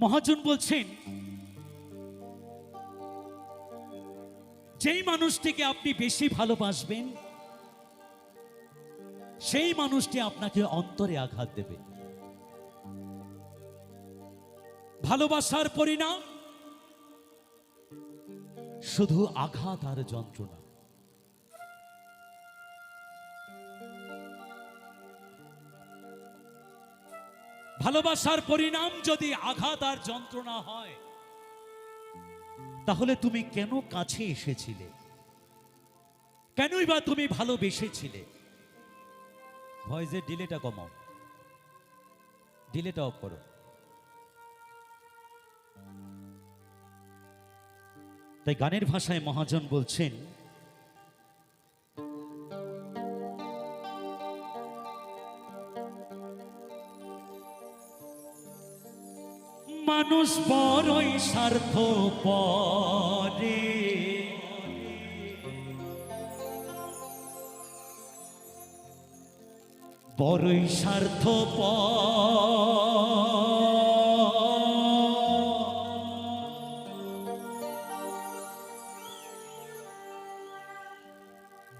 মহাজন বলছেন, যেই মানুষটিকে আপনি বেশি ভালোবাসবেন, সেই মানুষটি আপনাকে অন্তরে আঘাত দেবে। ভালোবাসার পরিণাম শুধু আঘাত আর যন্ত্রণা। ভালোবাসার পরিণাম যদি আঘাত আর যন্ত্রণা হয়, তাহলে তুমি কেন কাছে এসেছিলে? কেনই বা তুমি ভালোবেসেছিলে? ভয়েসের ডিলেটা কমাও। ডিলেটা অফ করো। তাই গানের ভাষায় মহাজন বলছেন মানুষ বড়ই স্বার্থ পরে বড়ই স্বার্থ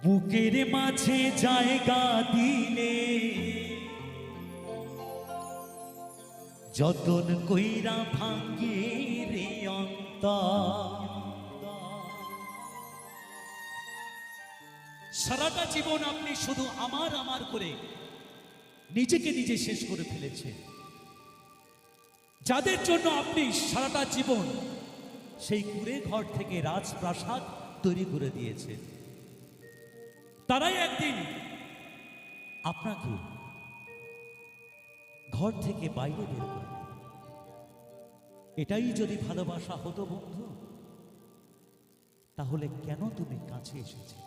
বুকের মাঝে জায়গা দিলে যতন কইরা ভাঙ্গে রে অন্তর। সারাটা জীবন আপনি শুধু আমার আমার করে নিজেকে নিজে শেষ করে ফেলেছেন। যাদের জন্য আপনি সারাটা জীবন সেই কুড়ে ঘর থেকে রাজপ্রাসাদ তৈরি করে দিয়েছেন। তারাই একদিন আপনাকে ঘর থেকে বাইরে বের করে। এটাই যদি ভালোবাসা হতো বন্ধু, তাহলে কেন তুমি কাছে এসেছিলে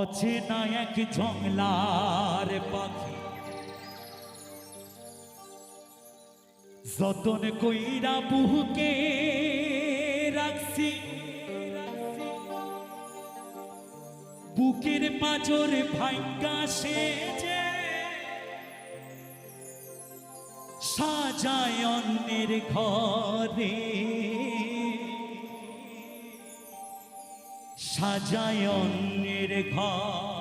অচেনা এক জংলার পাখি, যতন কইরা বুকে রাখছি বুকের পাজর ভাঙ্গা সেজে সাজায় অন্যের ঘরে। সাজায় অন্যের ঘর।